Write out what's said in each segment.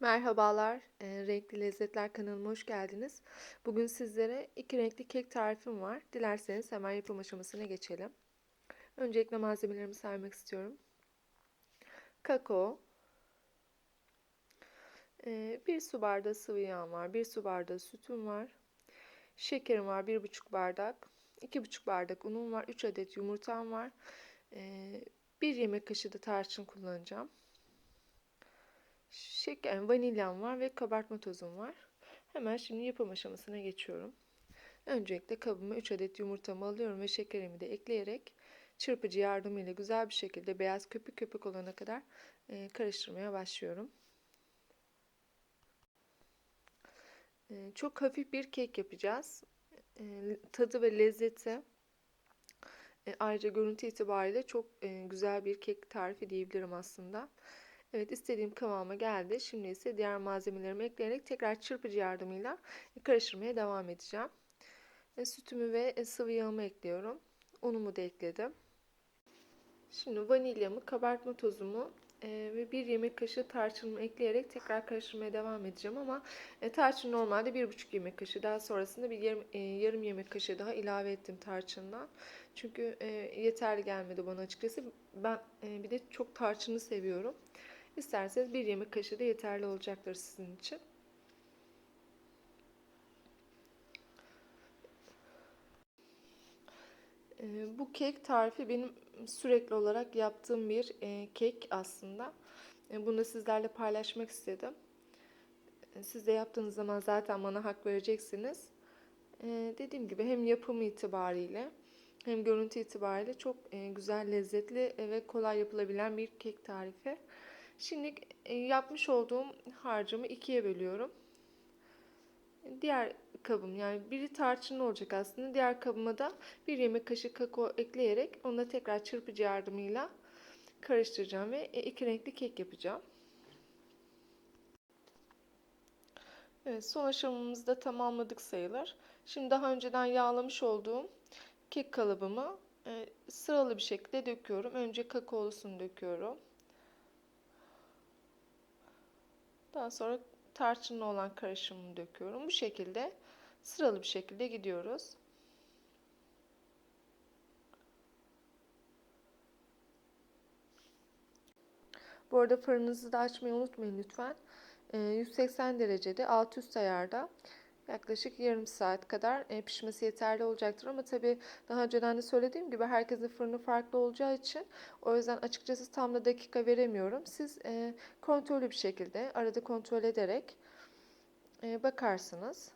Merhabalar, eee, Renkli Lezzetler kanalıma hoş geldiniz. Bugün sizlere iki renkli kek tarifim var. Dilerseniz hemen yapım aşamasına geçelim. Öncelikle malzemelerimi saymak istiyorum. Kakao, eee, bir su bardağı sıvı yağım var, bir su bardağı sütüm var, şekerim var, bir buçuk bardak, iki buçuk bardak unum var, üç adet yumurtam var, eee, bir yemek kaşığı da tarçın kullanacağım. Şeker, vanilyam var ve kabartma tozum var. Hemen şimdi yapım aşamasına geçiyorum. Öncelikle kabıma 3 adet yumurtamı alıyorum ve şekerimi de ekleyerek çırpıcı yardımıyla güzel bir şekilde beyaz köpük köpük olana kadar e, karıştırmaya başlıyorum. E, çok hafif bir kek yapacağız. E, tadı ve lezzeti ayrıca görüntü itibariyle çok güzel bir kek tarifi diyebilirim aslında. Evet istediğim kıvama geldi. Şimdi ise diğer malzemelerimi ekleyerek tekrar çırpıcı yardımıyla karıştırmaya devam edeceğim. E, sütümü ve e, sıvı yağımı ekliyorum. Unumu da ekledim. Şimdi vanilyamı, kabartma tozumu e, ve bir yemek kaşığı tarçınımı ekleyerek tekrar karıştırmaya devam edeceğim ama tarçın normalde bir buçuk yemek kaşığı daha sonrasında bir yarım, yarım yemek kaşığı daha ilave ettim tarçından çünkü yeterli gelmedi bana açıkçası ben bir de çok tarçını seviyorum İsterseniz bir yemek kaşığı da yeterli olacaktır sizin için. Ee, bu kek tarifi benim sürekli olarak yaptığım bir e, kek aslında. E, bunu sizlerle paylaşmak istedim. E, siz de yaptığınız zaman zaten bana hak vereceksiniz. Dediğim gibi hem yapımı itibariyle hem görüntü itibariyle çok güzel, lezzetli ve kolay yapılabilen bir kek tarifi. Şimdi e, yapmış olduğum harcımı ikiye bölüyorum. Diğer kabım yani biri tarçınlı olacak aslında. Diğer kabıma da bir yemek kaşığı kakao ekleyerek onu da tekrar çırpıcı yardımıyla karıştıracağım ve e, iki renkli kek yapacağım. Evet, son aşamamızı da tamamladık sayılır. Şimdi daha önceden yağlamış olduğum kek kalıbımı e, sıralı bir şekilde döküyorum. Önce kakaolusunu döküyorum. Daha sonra tarçınlı olan karışımını döküyorum. Bu şekilde sıralı bir şekilde gidiyoruz. Bu arada fırınınızı da açmayı unutmayın lütfen. 180 ee, derecede alt üst ayarda yaklaşık yarım saat kadar e, pişmesi yeterli olacaktır. Ama tabi daha önceden de söylediğim gibi herkesin fırını farklı olacağı için o yüzden açıkçası tam da dakika veremiyorum. Siz e, kontrollü bir şekilde arada kontrol ederek e, bakarsınız.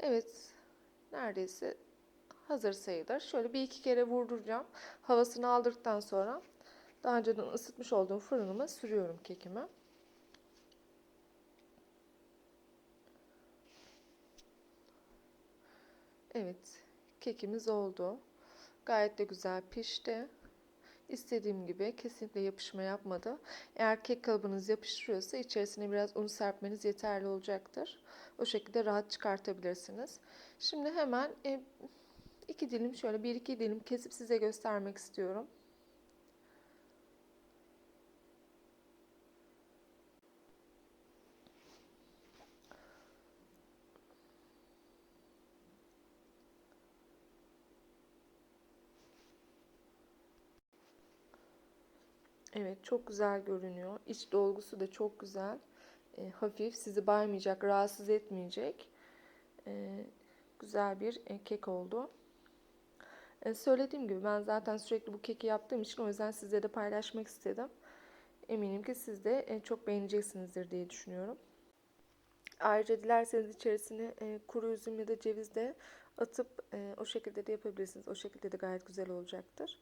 Evet neredeyse hazır sayılır. Şöyle bir iki kere vurduracağım. Havasını aldırdıktan sonra daha önceden ısıtmış olduğum fırınıma sürüyorum kekimi. Evet, kekimiz oldu. Gayet de güzel pişti. İstediğim gibi kesinlikle yapışma yapmadı. Eğer kek kalıbınız yapıştırıyorsa içerisine biraz un serpmeniz yeterli olacaktır. O şekilde rahat çıkartabilirsiniz. Şimdi hemen e, iki dilim şöyle bir iki dilim kesip size göstermek istiyorum. Evet çok güzel görünüyor. İç dolgusu da çok güzel. E, hafif sizi baymayacak, rahatsız etmeyecek. E, güzel bir e, kek oldu. E, söylediğim gibi ben zaten sürekli bu keki yaptığım için o yüzden sizle de paylaşmak istedim. Eminim ki siz de e, çok beğeneceksinizdir diye düşünüyorum. Ayrıca dilerseniz içerisine e, kuru üzüm ya da ceviz de atıp e, o şekilde de yapabilirsiniz. O şekilde de gayet güzel olacaktır.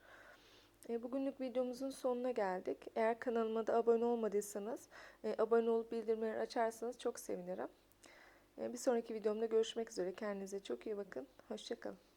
E, bugünlük videomuzun sonuna geldik. Eğer kanalıma da abone olmadıysanız e, abone olup bildirimleri açarsanız çok sevinirim. E, bir sonraki videomda görüşmek üzere. Kendinize çok iyi bakın. Hoşçakalın.